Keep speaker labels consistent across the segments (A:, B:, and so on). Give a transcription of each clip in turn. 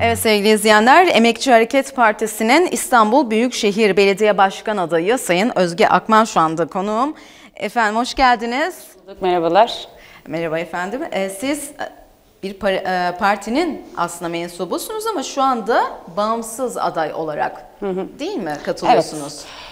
A: Evet sevgili izleyenler, Emekçi Hareket Partisi'nin İstanbul Büyükşehir Belediye Başkan adayı Sayın Özge Akman şu anda konuğum. Efendim hoş geldiniz.
B: Merhabalar.
A: Merhaba efendim. Ee, siz e, bir par- e, partinin aslında mensubusunuz ama şu anda bağımsız aday olarak değil mi katılıyorsunuz? Evet.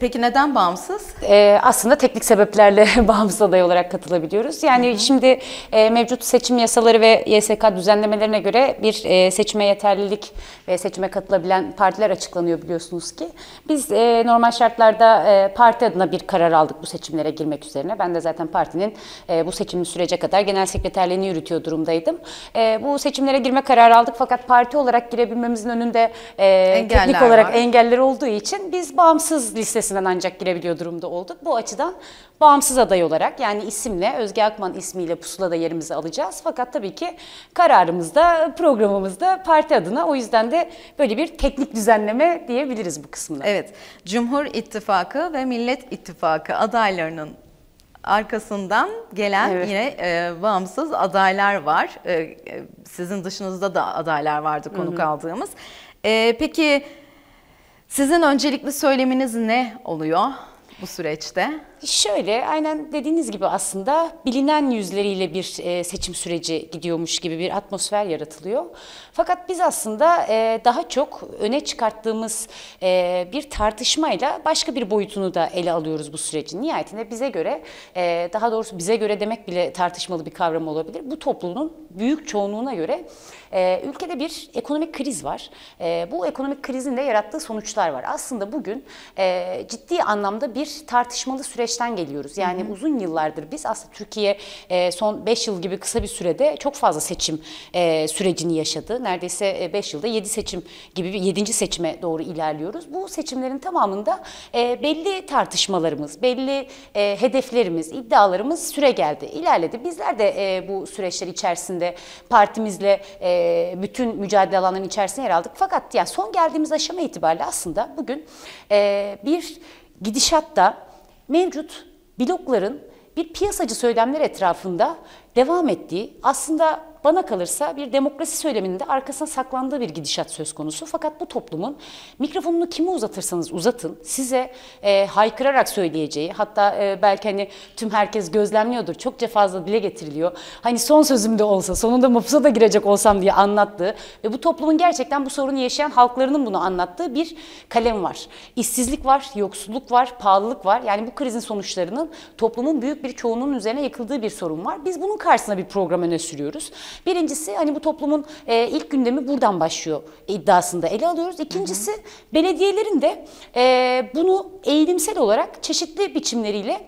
A: Peki neden bağımsız?
B: Ee, aslında teknik sebeplerle bağımsız aday olarak katılabiliyoruz. Yani şimdi e, mevcut seçim yasaları ve YSK düzenlemelerine göre bir e, seçime yeterlilik ve seçime katılabilen partiler açıklanıyor biliyorsunuz ki. Biz e, normal şartlarda e, parti adına bir karar aldık bu seçimlere girmek üzerine. Ben de zaten partinin e, bu seçim sürece kadar genel sekreterliğini yürütüyor durumdaydım. E, bu seçimlere girme kararı aldık fakat parti olarak girebilmemizin önünde e, teknik olarak
A: var.
B: engeller olduğu için biz bağımsız listesinden ancak girebiliyor durumda olduk. Bu açıdan bağımsız aday olarak yani isimle Özge Akman ismiyle pusulada yerimizi alacağız. Fakat tabii ki kararımızda, programımızda parti adına o yüzden de böyle bir teknik düzenleme diyebiliriz bu kısmına.
A: Evet, Cumhur İttifakı ve Millet İttifakı adaylarının arkasından gelen
B: Evet.
A: yine e, bağımsız adaylar var. E, e, sizin dışınızda da adaylar vardı konuk aldığımız. E, peki sizin öncelikli söyleminiz ne oluyor bu süreçte?
B: Şöyle aynen dediğiniz gibi aslında bilinen yüzleriyle bir e, seçim süreci gidiyormuş gibi bir atmosfer yaratılıyor. Fakat biz aslında e, daha çok öne çıkarttığımız e, bir tartışmayla başka bir boyutunu da ele alıyoruz bu sürecin. Nihayetinde bize göre daha doğrusu bize göre demek bile tartışmalı bir kavram olabilir. Bu toplumun büyük çoğunluğuna göre ülkede bir ekonomik kriz var. Bu ekonomik krizin de yarattığı sonuçlar var. Aslında bugün ciddi anlamda bir tartışmalı süreçten geliyoruz. Yani uzun yıllardır biz aslında Türkiye e, son 5 yıl gibi kısa bir sürede çok fazla seçim e, sürecini yaşadı. Neredeyse 5 yılda 7 seçim gibi bir 7. seçime doğru ilerliyoruz. Bu seçimlerin tamamında e, belli tartışmalarımız, belli e, hedeflerimiz, iddialarımız süre geldi, ilerledi. Bizler de e, bu süreçler içerisinde partimizle e, bütün mücadele alanlarının içerisine yer aldık. Fakat ya son geldiğimiz aşama itibariyle aslında bugün e, bir gidişatta mevcut blokların bir piyasacı söylemler etrafında devam ettiği aslında bana kalırsa bir demokrasi söyleminin de arkasına saklandığı bir gidişat söz konusu. Fakat bu toplumun mikrofonunu kime uzatırsanız uzatın size e, haykırarak söyleyeceği hatta e, belki hani tüm herkes gözlemliyordur çokça fazla dile getiriliyor. Hani son sözüm de olsa sonunda mapusa da girecek olsam diye anlattığı ve bu toplumun gerçekten bu sorunu yaşayan halklarının bunu anlattığı bir kalem var. İşsizlik var, yoksulluk var, pahalılık var. Yani bu krizin sonuçlarının toplumun büyük bir çoğunluğunun üzerine yıkıldığı bir sorun var. Biz bunun karşısına bir program öne sürüyoruz. Birincisi hani bu toplumun e, ilk gündemi buradan başlıyor iddiasında ele alıyoruz. İkincisi belediyelerin de e, bunu eğilimsel olarak çeşitli biçimleriyle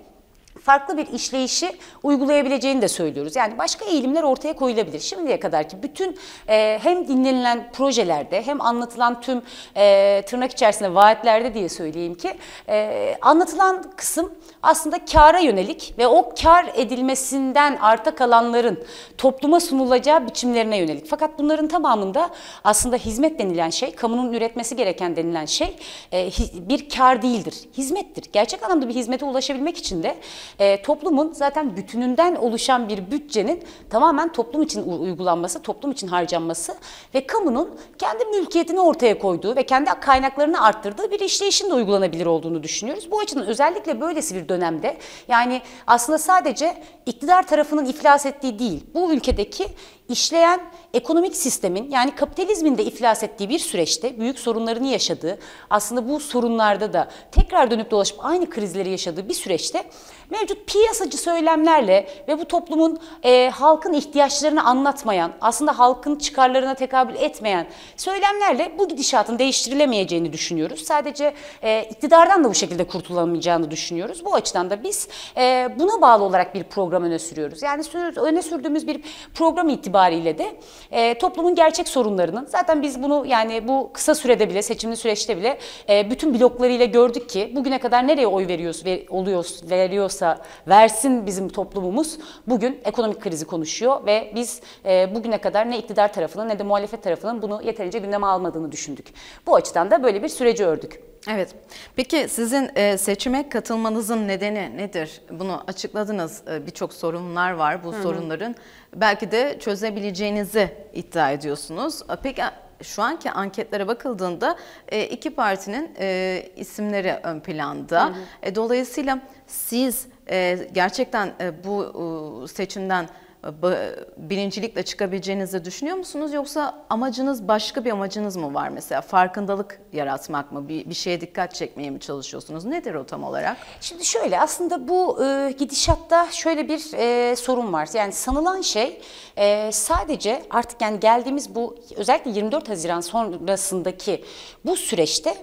B: farklı bir işleyişi uygulayabileceğini de söylüyoruz. Yani başka eğilimler ortaya koyulabilir. Şimdiye kadarki bütün e, hem dinlenilen projelerde hem anlatılan tüm e, tırnak içerisinde vaatlerde diye söyleyeyim ki e, anlatılan kısım aslında kâra yönelik ve o kar edilmesinden arta kalanların topluma sunulacağı biçimlerine yönelik. Fakat bunların tamamında aslında hizmet denilen şey, kamunun üretmesi gereken denilen şey e, bir kar değildir. Hizmettir. Gerçek anlamda bir hizmete ulaşabilmek için de e, toplumun zaten bütününden oluşan bir bütçenin tamamen toplum için uygulanması, toplum için harcanması ve kamunun kendi mülkiyetini ortaya koyduğu ve kendi kaynaklarını arttırdığı bir işleyişin de uygulanabilir olduğunu düşünüyoruz. Bu açıdan özellikle böylesi bir dönemde. Yani aslında sadece iktidar tarafının iflas ettiği değil, bu ülkedeki işleyen ekonomik sistemin yani kapitalizmin de iflas ettiği bir süreçte büyük sorunlarını yaşadığı aslında bu sorunlarda da tekrar dönüp dolaşıp aynı krizleri yaşadığı bir süreçte mevcut piyasacı söylemlerle ve bu toplumun e, halkın ihtiyaçlarını anlatmayan aslında halkın çıkarlarına tekabül etmeyen söylemlerle bu gidişatın değiştirilemeyeceğini düşünüyoruz. Sadece e, iktidardan da bu şekilde kurtulamayacağını düşünüyoruz. Bu açıdan da biz e, buna bağlı olarak bir program öne sürüyoruz. Yani öne sürdüğümüz bir program itibariyle de e, toplumun gerçek sorunlarının zaten biz bunu yani bu kısa sürede bile seçimli süreçte bile e, bütün bloklarıyla gördük ki bugüne kadar nereye oy veriyoruz ve oluyor veriyorsa versin bizim toplumumuz bugün ekonomik krizi konuşuyor ve biz e, bugüne kadar ne iktidar tarafının ne de muhalefet tarafının bunu yeterince gündeme almadığını düşündük. Bu açıdan da böyle bir süreci ördük.
A: Evet. Peki sizin e, seçime katılmanızın nedeni nedir? Bunu açıkladınız. E, Birçok sorunlar var. Bu Hı-hı. sorunların belki de çözebileceğinizi iddia ediyorsunuz. E, peki şu anki anketlere bakıldığında iki partinin isimleri ön planda. Hı hı. dolayısıyla siz gerçekten bu seçimden birincilikle çıkabileceğinizi düşünüyor musunuz? Yoksa amacınız başka bir amacınız mı var mesela? Farkındalık yaratmak mı? Bir, bir şeye dikkat çekmeye mi çalışıyorsunuz? Nedir o tam olarak?
B: Şimdi şöyle aslında bu e, gidişatta şöyle bir e, sorun var. Yani sanılan şey e, sadece artık yani geldiğimiz bu özellikle 24 Haziran sonrasındaki bu süreçte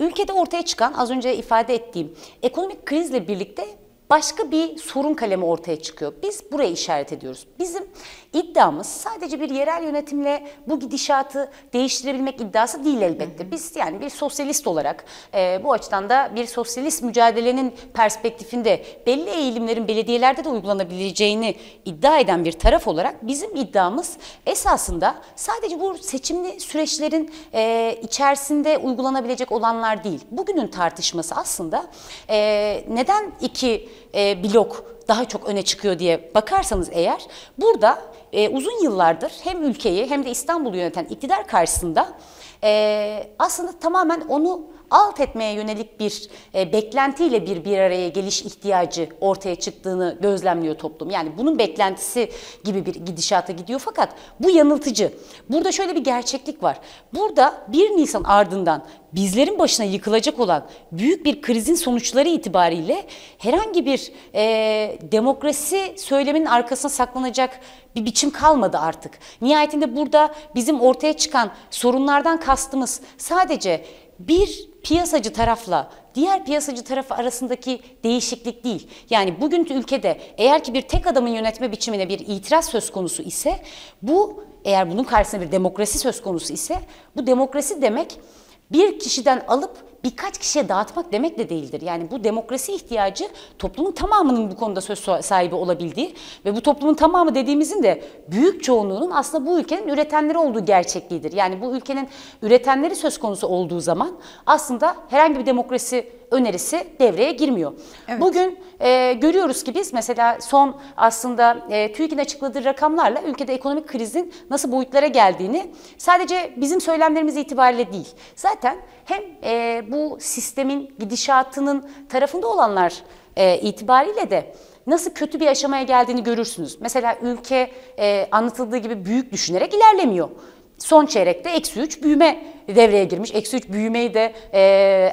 B: ülkede ortaya çıkan az önce ifade ettiğim ekonomik krizle birlikte başka bir sorun kalemi ortaya çıkıyor. Biz buraya işaret ediyoruz. Bizim iddiamız sadece bir yerel yönetimle bu gidişatı değiştirebilmek iddiası değil elbette. Biz yani bir sosyalist olarak e, bu açıdan da bir sosyalist mücadelenin perspektifinde belli eğilimlerin belediyelerde de uygulanabileceğini iddia eden bir taraf olarak bizim iddiamız esasında sadece bu seçimli süreçlerin e, içerisinde uygulanabilecek olanlar değil. Bugünün tartışması aslında e, neden iki e, blok daha çok öne çıkıyor diye bakarsanız eğer burada e, uzun yıllardır hem ülkeyi hem de İstanbul'u yöneten iktidar karşısında e, aslında tamamen onu alt etmeye yönelik bir e, beklentiyle bir bir araya geliş ihtiyacı ortaya çıktığını gözlemliyor toplum. Yani bunun beklentisi gibi bir gidişata gidiyor fakat bu yanıltıcı. Burada şöyle bir gerçeklik var. Burada 1 Nisan ardından bizlerin başına yıkılacak olan büyük bir krizin sonuçları itibariyle herhangi bir e, demokrasi söyleminin arkasına saklanacak bir biçim kalmadı artık. Nihayetinde burada bizim ortaya çıkan sorunlardan kastımız sadece bir piyasacı tarafla diğer piyasacı tarafı arasındaki değişiklik değil. Yani bugün ülkede eğer ki bir tek adamın yönetme biçimine bir itiraz söz konusu ise bu eğer bunun karşısında bir demokrasi söz konusu ise bu demokrasi demek bir kişiden alıp birkaç kişiye dağıtmak demek de değildir. Yani bu demokrasi ihtiyacı toplumun tamamının bu konuda söz sahibi olabildiği ve bu toplumun tamamı dediğimizin de büyük çoğunluğunun aslında bu ülkenin üretenleri olduğu gerçekliğidir. Yani bu ülkenin üretenleri söz konusu olduğu zaman aslında herhangi bir demokrasi önerisi devreye girmiyor. Evet. Bugün e, görüyoruz ki biz mesela son aslında e, TÜİK'in açıkladığı rakamlarla ülkede ekonomik krizin nasıl boyutlara geldiğini sadece bizim söylemlerimiz itibariyle değil. Zaten hem e, bu sistemin gidişatının tarafında olanlar e, itibariyle de nasıl kötü bir aşamaya geldiğini görürsünüz. Mesela ülke e, anlatıldığı gibi büyük düşünerek ilerlemiyor. Son çeyrekte eksi 3 büyüme devreye girmiş. Eksi 3 büyümeyi de e,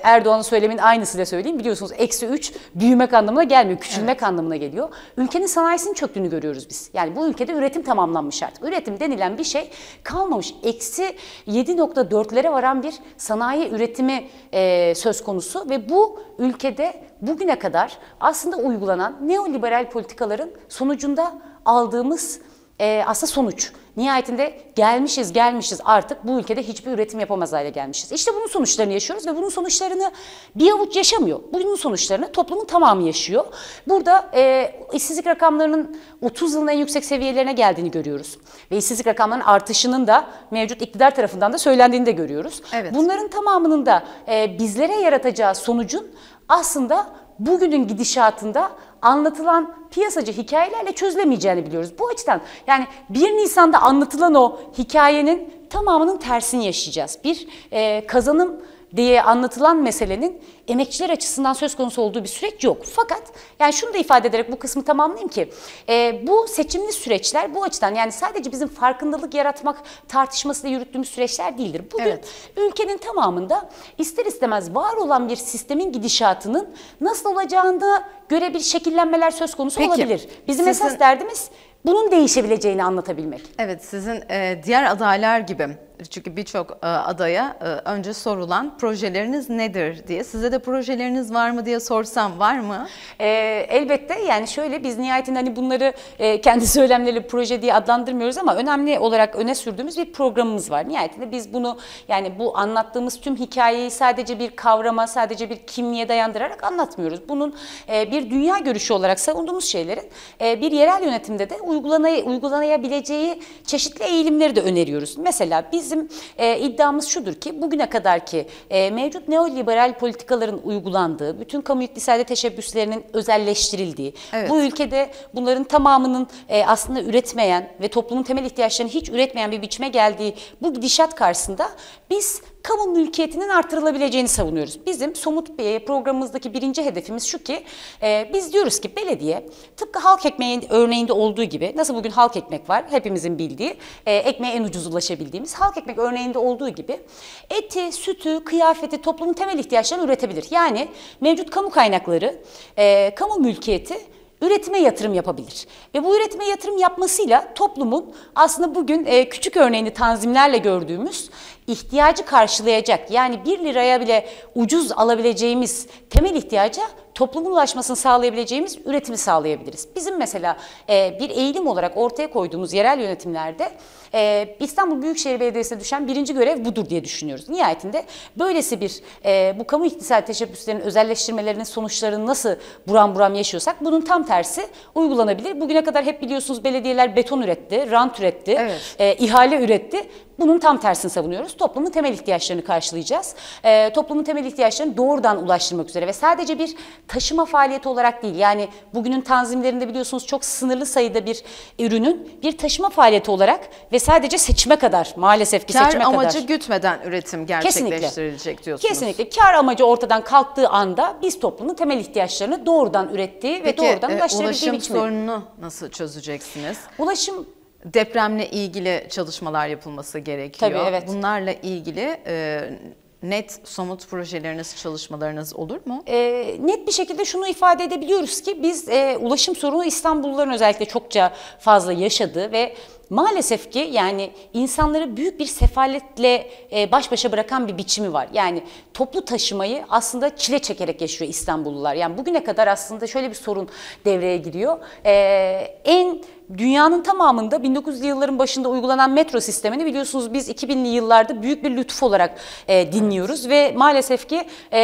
B: Erdoğan'ın söylemin aynısıyla söyleyeyim. Biliyorsunuz eksi 3 büyümek anlamına gelmiyor. Küçülmek evet. anlamına geliyor. Ülkenin sanayisinin çöktüğünü görüyoruz biz. Yani bu ülkede üretim tamamlanmış artık. Üretim denilen bir şey kalmamış. Eksi 7.4'lere varan bir sanayi üretimi e, söz konusu ve bu ülkede bugüne kadar aslında uygulanan neoliberal politikaların sonucunda aldığımız e, aslında sonuç. Nihayetinde gelmişiz gelmişiz artık bu ülkede hiçbir üretim yapamaz hale gelmişiz. İşte bunun sonuçlarını yaşıyoruz ve bunun sonuçlarını bir avuç yaşamıyor. Bunun sonuçlarını toplumun tamamı yaşıyor. Burada e, işsizlik rakamlarının 30 yılın en yüksek seviyelerine geldiğini görüyoruz. Ve işsizlik rakamlarının artışının da mevcut iktidar tarafından da söylendiğini de görüyoruz. Evet. Bunların tamamının da e, bizlere yaratacağı sonucun aslında bugünün gidişatında anlatılan piyasacı hikayelerle çözülemeyeceğini biliyoruz. Bu açıdan yani 1 Nisan'da anlatılan o hikayenin tamamının tersini yaşayacağız. Bir e, kazanım diye anlatılan meselenin emekçiler açısından söz konusu olduğu bir süreç yok. Fakat yani şunu da ifade ederek bu kısmı tamamlayayım ki e, bu seçimli süreçler bu açıdan yani sadece bizim farkındalık yaratmak tartışmasıyla yürüttüğümüz süreçler değildir. Bugün evet. ülkenin tamamında ister istemez var olan bir sistemin gidişatının nasıl olacağında göre bir şekillenmeler söz konusu Peki, olabilir. Bizim sizin... esas derdimiz bunun değişebileceğini anlatabilmek.
A: Evet sizin e, diğer adaylar gibi çünkü birçok e, adaya e, önce sorulan projeleriniz nedir diye. Size de projeleriniz var mı diye sorsam var mı?
B: E, elbette yani şöyle biz nihayetinde hani bunları e, kendi söylemleri proje diye adlandırmıyoruz ama önemli olarak öne sürdüğümüz bir programımız var. Nihayetinde biz bunu yani bu anlattığımız tüm hikayeyi sadece bir kavrama, sadece bir kimliğe dayandırarak anlatmıyoruz. Bunun bir dünya görüşü olarak savunduğumuz şeylerin bir yerel yönetimde de uygulanay uygulanayabileceği çeşitli eğilimleri de öneriyoruz. Mesela biz bizim e, iddiamız şudur ki bugüne kadar ki e, mevcut neoliberal politikaların uygulandığı, bütün kamu iktisadi teşebbüslerinin özelleştirildiği,
A: Evet.
B: bu ülkede bunların tamamının e, aslında üretmeyen ve toplumun temel ihtiyaçlarını hiç üretmeyen bir biçime geldiği bu gidişat karşısında biz kamu mülkiyetinin artırılabileceğini savunuyoruz. Bizim somut bir programımızdaki birinci hedefimiz şu ki e, biz diyoruz ki belediye tıpkı halk ekmeği örneğinde olduğu gibi nasıl bugün halk ekmek var hepimizin bildiği e, ekmeğe en ucuz ulaşabildiğimiz halk ekmek örneğinde olduğu gibi eti, sütü, kıyafeti toplumun temel ihtiyaçlarını üretebilir. Yani mevcut kamu kaynakları, e, kamu mülkiyeti üretime yatırım yapabilir. Ve bu üretime yatırım yapmasıyla toplumun aslında bugün e, küçük örneğini tanzimlerle gördüğümüz ihtiyacı karşılayacak yani 1 liraya bile ucuz alabileceğimiz temel ihtiyaca toplumun ulaşmasını sağlayabileceğimiz üretimi sağlayabiliriz. Bizim mesela e, bir eğilim olarak ortaya koyduğumuz yerel yönetimlerde e, İstanbul Büyükşehir Belediyesi'ne düşen birinci görev budur diye düşünüyoruz. Nihayetinde böylesi bir e, bu kamu iktisadi teşebbüslerinin özelleştirmelerinin sonuçlarını nasıl buram buram yaşıyorsak bunun tam tersi uygulanabilir. Bugüne kadar hep biliyorsunuz belediyeler beton üretti, rant üretti,
A: Evet.
B: e, ihale üretti. Bunun tam tersini savunuyoruz. Toplumun temel ihtiyaçlarını karşılayacağız. E, toplumun temel ihtiyaçlarını doğrudan ulaştırmak üzere ve sadece bir taşıma faaliyeti olarak değil. Yani bugünün tanzimlerinde biliyorsunuz çok sınırlı sayıda bir ürünün bir taşıma faaliyeti olarak ve sadece seçime kadar maalesef ki
A: Kar
B: seçime
A: amacı
B: kadar.
A: gütmeden üretim gerçekleştirilecek diyorsunuz.
B: Kesinlikle kar amacı ortadan kalktığı anda biz toplumun temel ihtiyaçlarını doğrudan ürettiği ve
A: Peki
B: doğrudan
A: e,
B: ulaştırabildiği
A: ulaşım sorununu nasıl çözeceksiniz?
B: Ulaşım
A: Depremle ilgili çalışmalar yapılması gerekiyor.
B: Tabii, evet.
A: Bunlarla ilgili e, net somut projeleriniz, çalışmalarınız olur mu?
B: E, net bir şekilde şunu ifade edebiliyoruz ki biz e, ulaşım sorunu İstanbulluların özellikle çokça fazla yaşadığı ve maalesef ki yani insanları büyük bir sefaletle e, baş başa bırakan bir biçimi var. Yani toplu taşımayı aslında çile çekerek yaşıyor İstanbullular. Yani bugüne kadar aslında şöyle bir sorun devreye giriyor. E, en Dünyanın tamamında 1900'lü yılların başında uygulanan metro sistemini biliyorsunuz biz 2000'li yıllarda büyük bir lütuf olarak e, dinliyoruz ve maalesef ki e,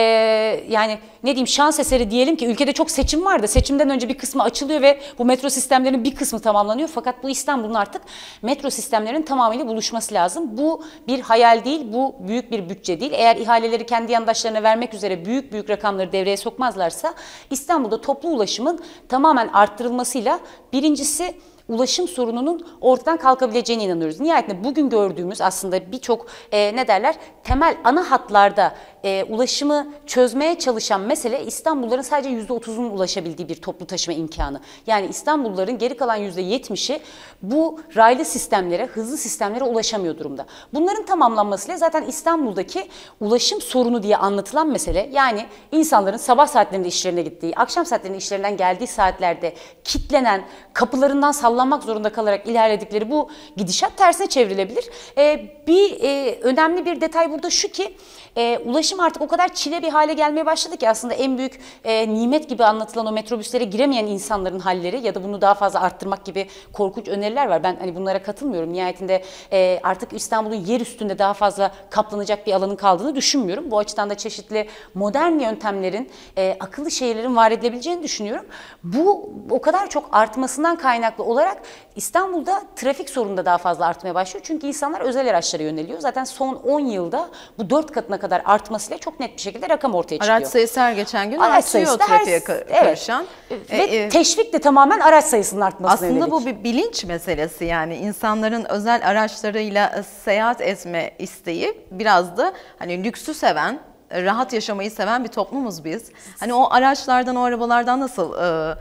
B: yani ne diyeyim şans eseri diyelim ki ülkede çok seçim vardı. Seçimden önce bir kısmı açılıyor ve bu metro sistemlerinin bir kısmı tamamlanıyor. Fakat bu İstanbul'un artık metro sistemlerinin tamamıyla buluşması lazım. Bu bir hayal değil, bu büyük bir bütçe değil. Eğer ihaleleri kendi yandaşlarına vermek üzere büyük büyük rakamları devreye sokmazlarsa İstanbul'da toplu ulaşımın tamamen arttırılmasıyla birincisi ulaşım sorununun ortadan kalkabileceğine inanıyoruz. Nihayetinde bugün gördüğümüz aslında birçok e, ne derler temel ana hatlarda e, ulaşımı çözmeye çalışan mesele İstanbulluların sadece %30'unun ulaşabildiği bir toplu taşıma imkanı. Yani İstanbulluların geri kalan %70'i bu raylı sistemlere, hızlı sistemlere ulaşamıyor durumda. Bunların tamamlanmasıyla zaten İstanbul'daki ulaşım sorunu diye anlatılan mesele yani insanların sabah saatlerinde işlerine gittiği, akşam saatlerinde işlerinden geldiği saatlerde kitlenen, kapılarından sallanmak zorunda kalarak ilerledikleri bu gidişat tersine çevrilebilir. Ee, bir e, önemli bir detay burada şu ki e, ulaşım artık o kadar çile bir hale gelmeye başladı ki aslında en büyük e, nimet gibi anlatılan o metrobüslere giremeyen insanların halleri ya da bunu daha fazla arttırmak gibi korkunç öneriler var. Ben hani bunlara katılmıyorum. Nihayetinde e, artık İstanbul'un yer üstünde daha fazla kaplanacak bir alanın kaldığını düşünmüyorum. Bu açıdan da çeşitli modern yöntemlerin, e, akıllı şehirlerin var edilebileceğini düşünüyorum. Bu o kadar çok artmasından kaynaklı olarak İstanbul'da trafik sorunu da daha fazla artmaya başlıyor. Çünkü insanlar özel araçlara yöneliyor. Zaten son 10 yılda bu 4 katına kadar artmasıyla çok net bir şekilde rakam ortaya çıkıyor.
A: Araç sayısı her geçen gün
B: Araç
A: artıyor
B: sayısı da her-
A: trafiğe ka-
B: evet.
A: karışan.
B: Ve
A: E, e,
B: teşvik de tamamen araç sayısının artmasına
A: Aslında
B: yönelik.
A: bu bir bilinç meselesi yani insanların özel araçlarıyla e, seyahat etme isteği biraz da hani lüksü seven, e, rahat yaşamayı seven bir toplumuz biz. Hani o araçlardan, o arabalardan nasıl e,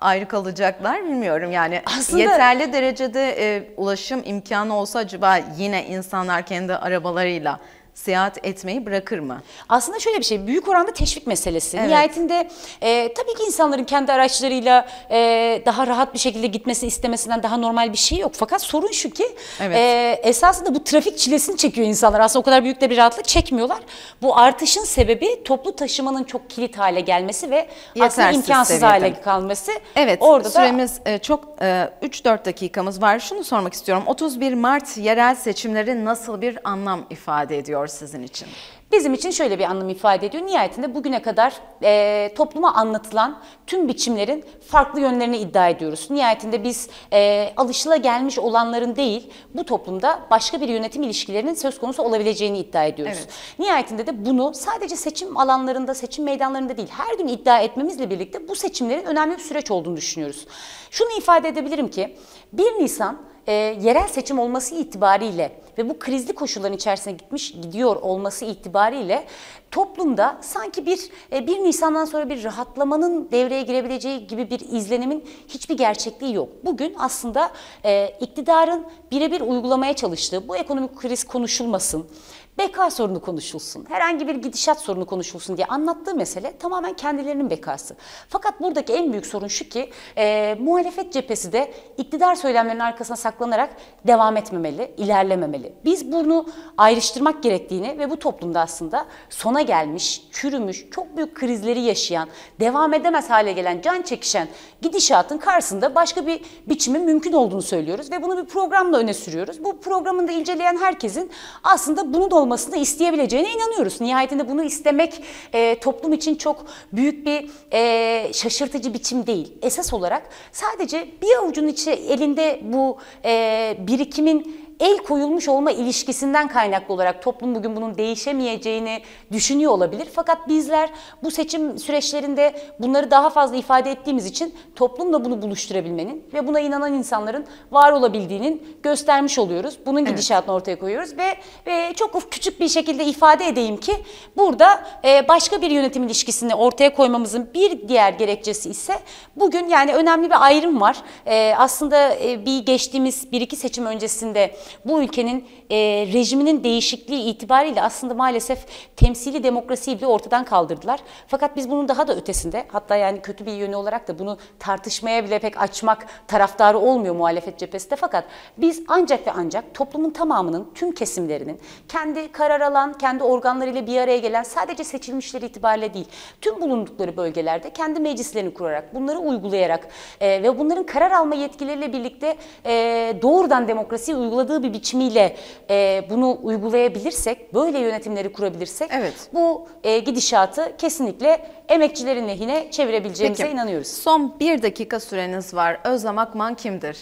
A: ayrı kalacaklar bilmiyorum. Yani
B: Aslında-
A: yeterli derecede e, ulaşım imkanı olsa acaba yine insanlar kendi arabalarıyla seyahat etmeyi bırakır mı?
B: Aslında şöyle bir şey, büyük oranda teşvik meselesi.
A: Evet.
B: Nihayetinde e, tabii ki insanların kendi araçlarıyla e, daha rahat bir şekilde gitmesini istemesinden daha normal bir şey yok. Fakat sorun şu ki
A: Evet.
B: e, esasında bu trafik çilesini çekiyor insanlar. Aslında o kadar büyük de bir rahatlık çekmiyorlar. Bu artışın sebebi toplu taşımanın çok kilit hale gelmesi ve aslında
A: Yetersiz
B: imkansız
A: seviyede.
B: hale kalması.
A: Evet,
B: Orada da
A: süremiz e, çok e, 3-4 dakikamız var. Şunu sormak istiyorum. 31 Mart yerel seçimleri nasıl bir anlam ifade ediyor sizin için?
B: Bizim için şöyle bir anlam ifade ediyor. Nihayetinde bugüne kadar e, topluma anlatılan tüm biçimlerin farklı yönlerini iddia ediyoruz. Nihayetinde biz e, alışılagelmiş olanların değil, bu toplumda başka bir yönetim ilişkilerinin söz konusu olabileceğini iddia ediyoruz.
A: Evet.
B: Nihayetinde de bunu sadece seçim alanlarında, seçim meydanlarında değil, her gün iddia etmemizle birlikte bu seçimlerin önemli bir süreç olduğunu düşünüyoruz. Şunu ifade edebilirim ki 1 Nisan e, yerel seçim olması itibariyle ve bu krizli koşulların içerisine gitmiş gidiyor olması itibariyle toplumda sanki bir e, 1 Nisan'dan sonra bir rahatlamanın devreye girebileceği gibi bir izlenimin hiçbir gerçekliği yok. Bugün aslında e, iktidarın birebir uygulamaya çalıştığı bu ekonomik kriz konuşulmasın, beka sorunu konuşulsun, herhangi bir gidişat sorunu konuşulsun diye anlattığı mesele tamamen kendilerinin bekası. Fakat buradaki en büyük sorun şu ki e, muhalefet cephesi de iktidar söylemlerinin arkasına saklanarak devam etmemeli, ilerlememeli. Biz bunu ayrıştırmak gerektiğini ve bu toplumda aslında sona gelmiş, çürümüş, çok büyük krizleri yaşayan, devam edemez hale gelen, can çekişen gidişatın karşısında başka bir biçimin mümkün olduğunu söylüyoruz ve bunu bir programla öne sürüyoruz. Bu programın da inceleyen herkesin aslında bunu da olmasını isteyebileceğine inanıyoruz. Nihayetinde bunu istemek e, toplum için çok büyük bir e, şaşırtıcı biçim değil. Esas olarak sadece bir avucun içi elinde bu e, birikimin el koyulmuş olma ilişkisinden kaynaklı olarak toplum bugün bunun değişemeyeceğini düşünüyor olabilir. Fakat bizler bu seçim süreçlerinde bunları daha fazla ifade ettiğimiz için toplumla bunu buluşturabilmenin ve buna inanan insanların var olabildiğinin göstermiş oluyoruz. Bunun gidişatını ortaya koyuyoruz ve, ve çok küçük bir şekilde ifade edeyim ki burada e, başka bir yönetim ilişkisini ortaya koymamızın bir diğer gerekçesi ise bugün yani önemli bir ayrım var. E, aslında e, bir geçtiğimiz bir iki seçim öncesinde bu ülkenin e, rejiminin değişikliği itibariyle aslında maalesef temsili demokrasiyi bile ortadan kaldırdılar. Fakat biz bunun daha da ötesinde hatta yani kötü bir yönü olarak da bunu tartışmaya bile pek açmak taraftarı olmuyor muhalefet cephesinde. Fakat biz ancak ve ancak toplumun tamamının tüm kesimlerinin kendi karar alan, kendi organlarıyla bir araya gelen sadece seçilmişleri itibariyle değil tüm bulundukları bölgelerde kendi meclislerini kurarak bunları uygulayarak e, ve bunların karar alma yetkileriyle birlikte e, doğrudan demokrasiyi uyguladığı bir biçimiyle e, bunu uygulayabilirsek, böyle yönetimleri kurabilirsek
A: Evet.
B: bu e, gidişatı kesinlikle emekçilerin lehine çevirebileceğimize
A: Peki.
B: inanıyoruz.
A: Son bir dakika süreniz var. Özlem Akman kimdir?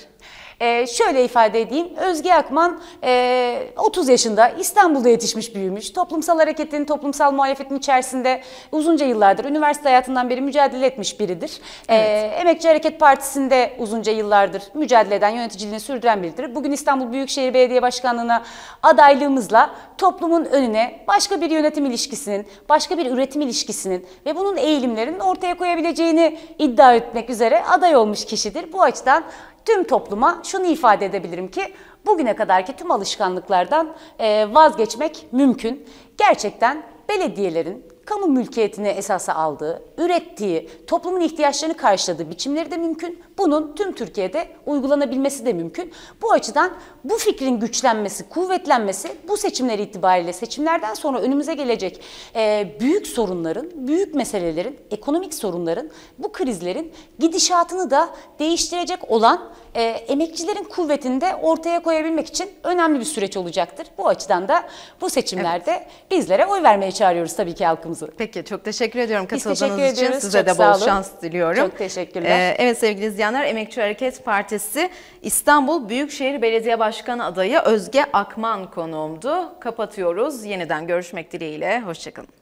B: Ee, şöyle ifade edeyim, Özge Akman e, 30 yaşında İstanbul'da yetişmiş büyümüş. Toplumsal hareketin, toplumsal muhalefetin içerisinde uzunca yıllardır, üniversite hayatından beri mücadele etmiş biridir. Ee, Emekçi Hareket Partisi'nde uzunca yıllardır mücadele eden, yöneticiliğini sürdüren biridir. Bugün İstanbul Büyükşehir Belediye Başkanlığı'na adaylığımızla toplumun önüne başka bir yönetim ilişkisinin, başka bir üretim ilişkisinin ve bunun eğilimlerinin ortaya koyabileceğini iddia etmek üzere aday olmuş kişidir. Bu açıdan tüm topluma şunu ifade edebilirim ki bugüne kadarki tüm alışkanlıklardan vazgeçmek mümkün. Gerçekten belediyelerin kamu mülkiyetini esasa aldığı, ürettiği, toplumun ihtiyaçlarını karşıladığı biçimleri de mümkün. Bunun tüm Türkiye'de uygulanabilmesi de mümkün. Bu açıdan bu fikrin güçlenmesi, kuvvetlenmesi bu seçimler itibariyle seçimlerden sonra önümüze gelecek e, büyük sorunların, büyük meselelerin, ekonomik sorunların, bu krizlerin gidişatını da değiştirecek olan e, emekçilerin kuvvetini de ortaya koyabilmek için önemli bir süreç olacaktır. Bu açıdan da bu seçimlerde bizlere oy vermeye çağırıyoruz tabii ki halkımızı.
A: Peki çok teşekkür ediyorum katıldığınız
B: teşekkür
A: için.
B: ediyoruz.
A: Size
B: Çok
A: de bol şans diliyorum.
B: Çok teşekkürler.
A: Ee, evet sevgili izleyenler Emekçi Hareket Partisi İstanbul Büyükşehir Belediye Başkanı adayı Özge Akman konuğumdu. Kapatıyoruz. Yeniden görüşmek dileğiyle. Hoşçakalın.